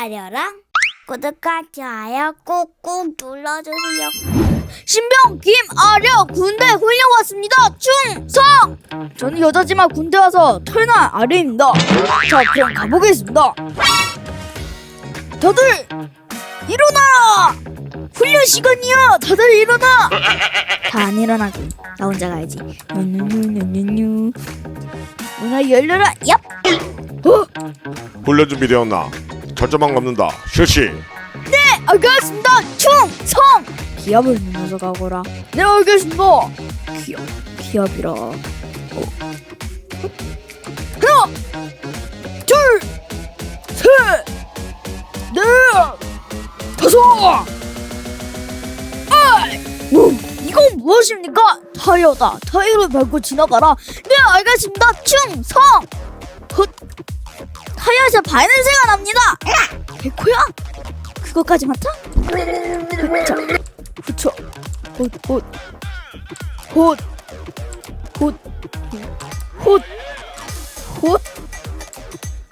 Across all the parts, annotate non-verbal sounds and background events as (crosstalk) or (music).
아려랑 구독과 좋아요 꾹꾹 눌러주세요. 신병 김아려 군대 훈련 왔습니다. 충성! 저는 여자지만 군대 와서 털난 아래입니다. 자 그럼 가보겠습니다. 다들 일어나! 훈련 시간이야. 다들 일어나. 다 안 일어나고 나 혼자 가야지. 뉴뉴뉴뉴뉴. 문을 열려라. 얍. 어? 훈련 준비되었나? 철저만 갚는다. 실시. 네, 알겠습니다. 충성! 기압을 누면서 가거라. 네, 알겠습니다. 기압, 기압이라. 어. 하나, 둘, 셋, 넷, 다섯. 오, 이건 무엇입니까? 타이어다. 타이어를 밟고 지나가라. 네, 알겠습니다. 충성! 헛. 타이어에서 발냄새가 납니다. 백호야? 그거까지 맡아? 자, 후쳐, 헛, 헛, 헛, 헛, 헛, 헛,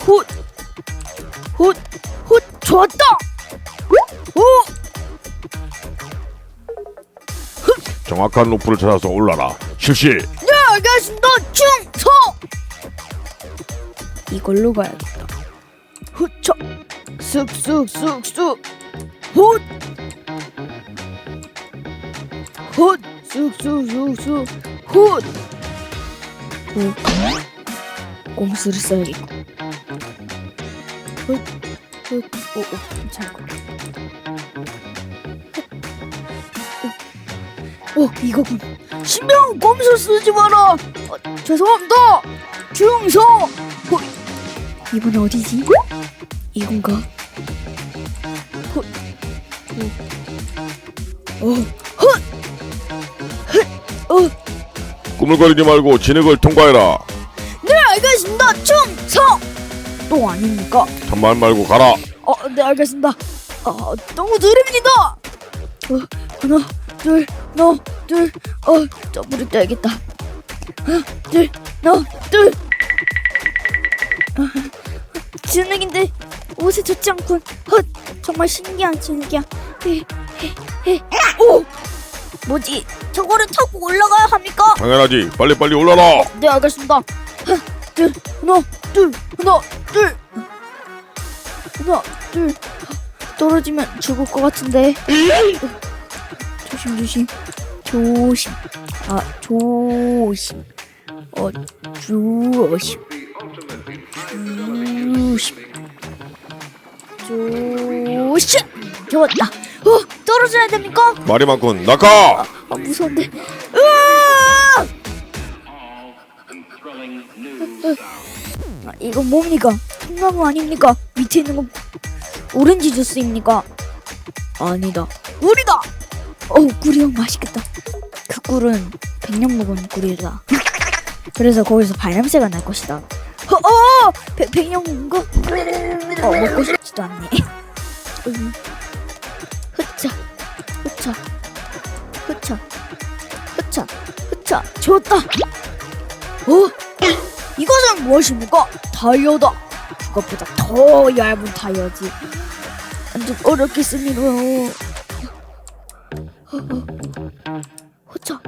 헛, 헛, 헛, 좋았다! 오! 정확한 로프를 찾아서 올라라. 실시. 네, 알겠습니다. 충성! 이걸로 가야겠다. 후쳐, 쓱쓱쓱쓱, 훗, 훗, 쓱쓱쓱쓱, 훗. 오, 꼼수를 써야겠고. 훗, 훗, 오, 오, 괜찮고. 오, 오, 이거군. 신병 꼼수 쓰지 마라. 어, 죄송합니다. 충성. 어, 이번 어디지? 이건가? 꾸물거리지 말고 진흙을 통과해라. 네 알겠습니다. 충성. 또 아닙니까? 잔말 말고 가라. 어, 네 알겠습니다. 어, 너무 느립니다. 어, 하나, 둘, 하나, 둘, 어, 점프를 떼야겠다. 하나, 둘, 하나, 둘. 어, 진흙인데 옷에 젖지 않군. 헛, 정말 신기한 진흙이야. 헤. 오, 뭐지? 저거를 타고 올라가야 합니까? 당연하지. 빨리 빨리 올라라. 네 알겠습니다. 하나, 둘, 하나, 둘, 하나, 둘, 하나, 둘. 떨어지면 죽을 것 같은데. 조심, 조심, 조심. 아, 조심. 어, 조심. 조심. 조심. 좋았다. 어, 떨어져야 됩니까? 말이 많군. 나가. 아, 무서운데. 으아! 아, 이건 뭡니까? 통나무 아닙니까? 밑에 있는 건 오렌지 주스입니까? 아니다. 꿀이다. 어, 꿀이형 맛있겠다. 그 꿀은 백년 묵은 꿀이다. 그래서 거기서 발냄새가 날 것이다. 어, 어, 백, 백년 묵은 거? 어, 먹고 싶지도 않네. 음. 흐차. 좋았다. 어? 이것은 무엇입니까? 타이어다. 그것보다 더 얇은 타이어지. 완전 어렵게 씁니다. 호차,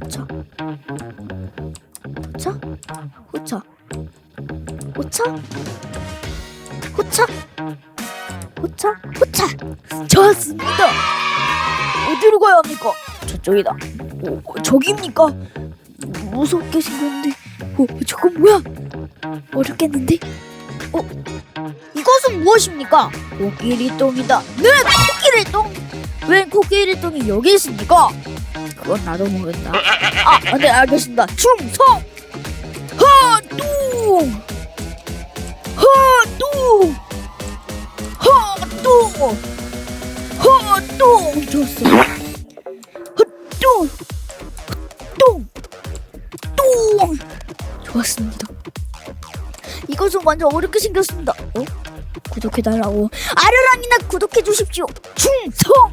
호차, 호차, 호차, 호차, 호차, 호차, 호차. 좋았습니다. 어디로 가야 합니까? 저쪽이다. 오, 저기입니까? 무섭게 생겼는데. 어, 저건 뭐야? 어렵겠는데? 어, 이것은 무엇입니까? 코끼리 똥이다. 네, 코끼리 똥. 왜 코끼리 똥이 여기 있습니까? 그건 나도 모른다. 아, 네, 알겠습니다. 충성! 하똥! 하똥! 하똥! 하똥! 좋았어. 하똥! 똥! 똥! 좋았습니다. 이것은 완전 어렵게 생겼습니다. 어? 구독해달라고. 아려랑이나 구독해 주십시오. 충성!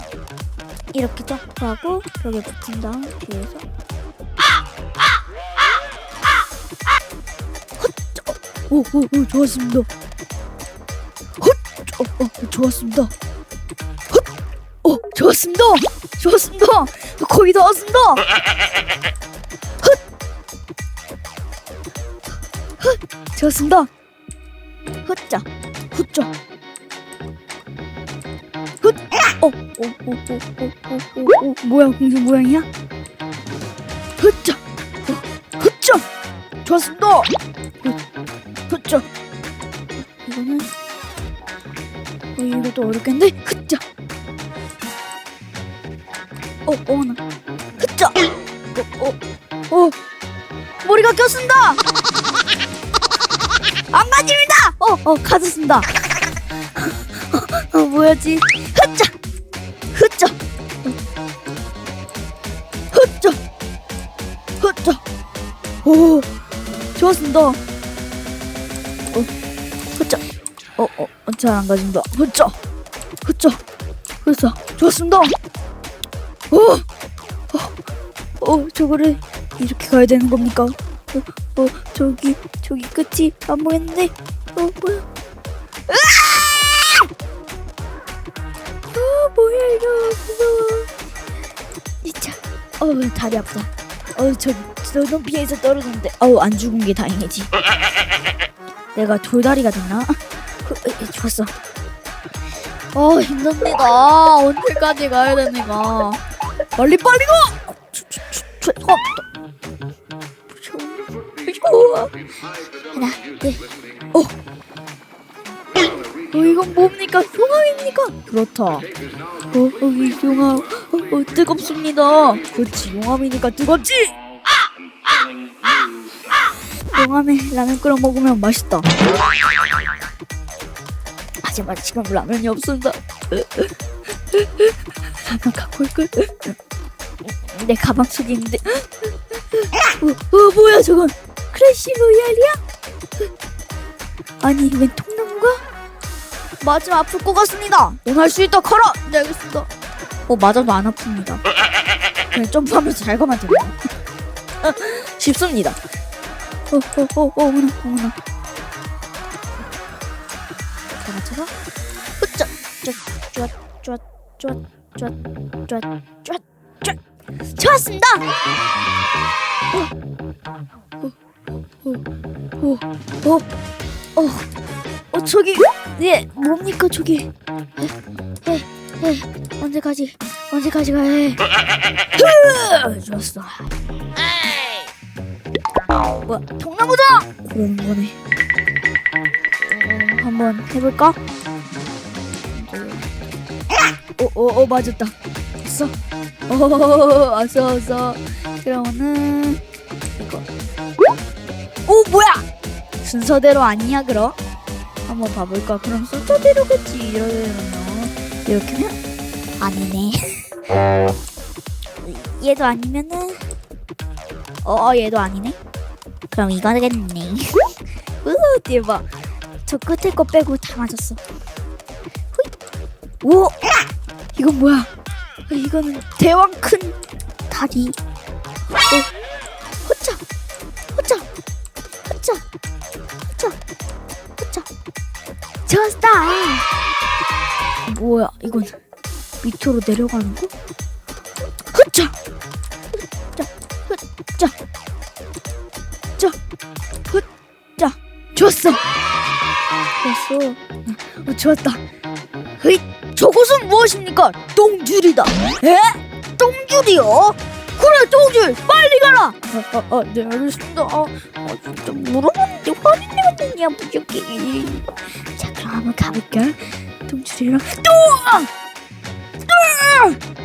이렇게 점프하고 벽에 붙은 다음 뒤에서 헛! 오, 오, 오, 좋았습니다. 헛! 어, 어, 좋았습니다. 헛! 어, 좋았습니다. 좋았습니다. 거의 다 왔습니다. 좋았습니다. 헛자, 헛자. 헛! 어, 어, 어, 어, 어, 어, 어, 어, 뭐야, 공주 모양이야? 헛자, 어, 헛자. 좋았습니다. 헛, 헛자. 이거는 어, 이것도 어렵겠는데? 흑 어, 어, 나. 흑자. 어, 어, 어. 머리가 꼈습니다. 안 맞습니다. 어, 어, 가졌습니다. (laughs) 어, 뭐야지? 흑자. 흑자. 흑자. 흑자. 오, 좋았습니다. 어, 흑자. 어, 어, 잘 안 가진다. 흐짜, 흐짜, 흐짜. 좋았습니다. 어, 어, 어, 저거를 이렇게 가야 되는 겁니까? 어, 어, 저기, 저기 끝이 안 보이는데, 어, 뭐야? 으아! 어, 뭐야 이거 무서워. 진짜, 어, 다리 아프다. 어, 저, 저 높이에서 떨어졌는데, 어우, 안 죽은 게 다행이지. 내가 돌다리가 됐나? 그, 에, 좋았어. 어 힘듭니다. 언제까지 가야 됩니까? 빨리 빨리 가. 하나, 둘. 어. 어 이건 뭡니까? 용암입니까? 그렇다. 어, 어, 이 용암, 어, 어, 뜨겁습니다. 그렇지, 용암이니까 뜨겁지. 용암에 라면 끓여 먹으면 맛있다. 하지만 지금 라면이 없습니다. 라면 갖고 올걸? 내 가방 속에 있는데. 어, 어 뭐야 저건? 크래시 로얄이야? 아니 웬 통나무가? 맞으면 아플 것 같습니다. 원할 수 있다 커라. 네 알겠습니다. 어 맞아도 안 아픕니다. 그냥 점프하면서 잘 가면 됩니다. (laughs) 쉽습니다. 어어어 어 어머나 어머나. 제가 제가 으짜 쭈쭈쭈쭈 좋았습니다. 어어어어어어 어, 어, 저기 예 뭡니까 저기 에, 에, 에, 언제까지 언제까지 가야 해? 흐, 좋았어. 뭐야 통나무다 그러는 거네. 어, 한번 해볼까? 어, 어, 어, 맞았다. 왔어. 어, 왔어, 왔어. 그러면은 이거. 오, 뭐야? 순서대로 아니야, 그럼? 한번 봐볼까? 그럼 순서대로겠지. 이러면 이렇게 하면 아니네. (laughs) 얘도 아니면은 어, 얘도 아니네. 그럼 이거겠네. (laughs) 우, 대박. 저 끝에 거 빼고 다 맞았어. 오, 이건 뭐야? 아, 이거는 대왕 큰 다리. 어, 호짜, 호짜, 호짜, 호짜, 호짜. 좋았다. 뭐야? 이건 밑으로 내려가는 거? 호짜, 호짜, 호짜, 자, 호짜. 좋았어. 좋았어. 어, 좋았다. 헤이, 저것은 무엇입니까? 똥줄이다. 에? 똥줄이요? 그래, 똥줄. 빨리 가라. 어, 어, 어, 네, 알겠습니다. 어, 어, 진짜 물어봤는데 화를 내었느냐, 부족해. 자, 그럼 한번 가볼까? 똥줄이랑 똥! 똥! 똥!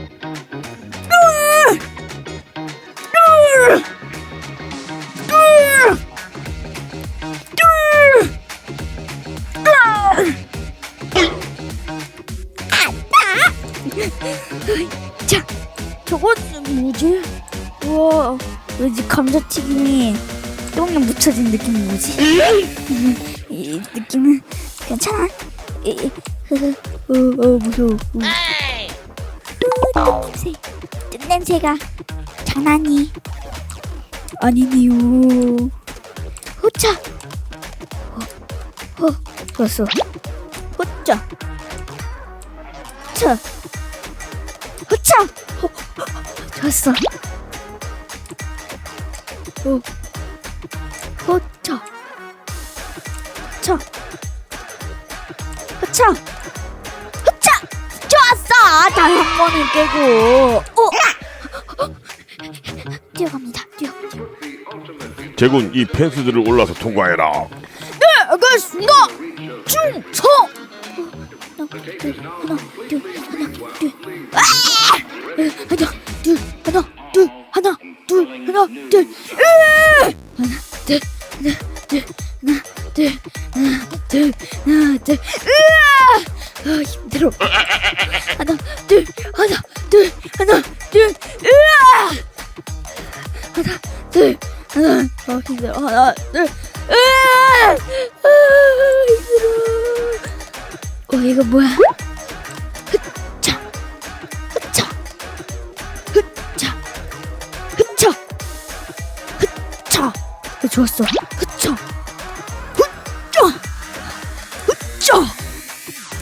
지 감자튀김이 똥에 묻혀진 느낌이 뭐지? (laughs) 이 느낌은 괜찮아. 이, 이, 흐흐, 어, 어, 무서워. 우. 으, 냄새, 뜬 냄새가 장난이 아니네요. 호차. 어, 어, 좋았어. 호짜. 자, 자, 자, 어, 좋았어. 오, 어, 자, 자, 자, 자, 좋았어. 단한 번을 깨고, 어, 뛰어갑니다. 뛰어. 제군 이 펜스들을 올라서 통과해라. 네, 알겠습니다. 충성. 하나, 둘, 하나, 둘, 하나, 둘. 아! 하나, 둘, 하나, 둘, 하나, 둘, 하나, 둘. 하나, 둘, 하나, 둘, 하나, 둘, 하나, 둘, 하나, 둘. 으아! 아, 힘들어. 하나, 둘, 하나, 둘, 하나, 둘. 으아! 하나, 둘, 하나, 아, 힘들어. 하나, 둘. 으아! 아, 힘들어. 어, 이거 뭐야? 좋았어. 흑차, 흑차, 흑차,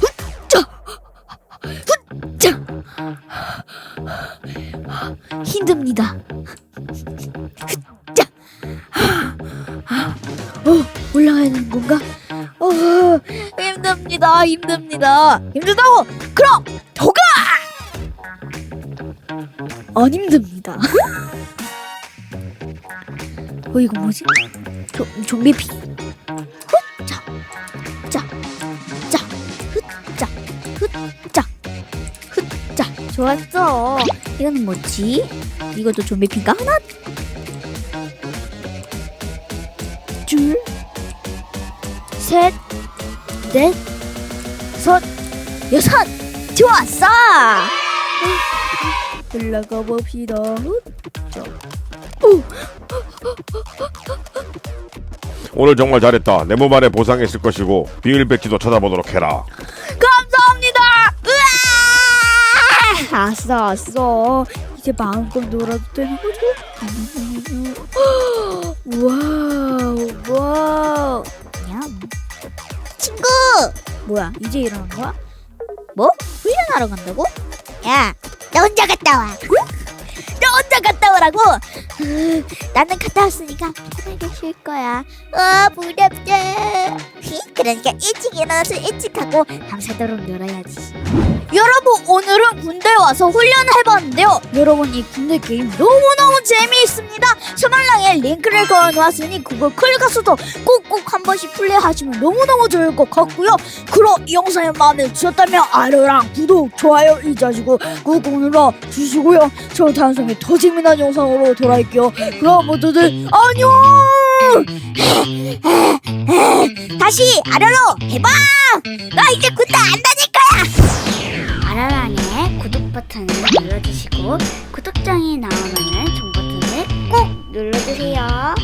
흑차, 흑차. 힘듭니다. 흑차. 어, 올라가야 되는 건가? 어, 힘듭니다. 힘듭니다. 힘들다고? 그럼 도가! 안 힘듭니다. (laughs) 어, 이거 뭐지? 조, 좀비 피. 훗자, 자, 자, 훗자, 훗자, 훗자. 좋았어. 이거는 뭐지? 이것도 좀비 피가 하나, 둘, 셋, 넷, 섯, 여섯. 좋았어. 올라가 봅시다. 자. 오, 오늘 정말 잘했다. 내 몸 안에 보상했을 것이고 비밀 배지도 찾아보도록 해라. 감사합니다. 으아! 아싸, 아싸. 이제 마음껏 놀아도 되는 거죠? (gasps) 와우, 와우. 냠. 친구! 뭐야, 이제 일어난 거야? 뭐? 훈련하러 간다고? 야, 너 혼자 갔다 와. 너 혼자 갔다 오라고? 으, 나는 갔다 왔으니까 편하게 쉴 거야. 어, 부럽다. 그러니까 일찍 일어나서 일찍 하고 밤새도록 놀아야지. 여러분 오늘은 군대에 와서 훈련해봤는데요 여러분 이 군대 게임 너무너무 재미있습니다 스말랑에 링크를 걸어놓았으니 그걸 클릭해서도 꼭꼭 한 번씩 플레이하시면 너무너무 좋을 것 같고요 그럼 이 영상이 마음에 드셨다면 알람랑 구독 좋아요 잊으시고 꾹꾹 눌러 주시고요 저 다음 생에 더 재미난 영상으로 돌아올게요 그럼 모두들 안녕 다시 아래로 해봐. 나 이제 군대 안 다닐 거야. 아라랑에 구독 버튼을 눌러주시고 구독장이 나오면 종 버튼을 꼭 눌러주세요.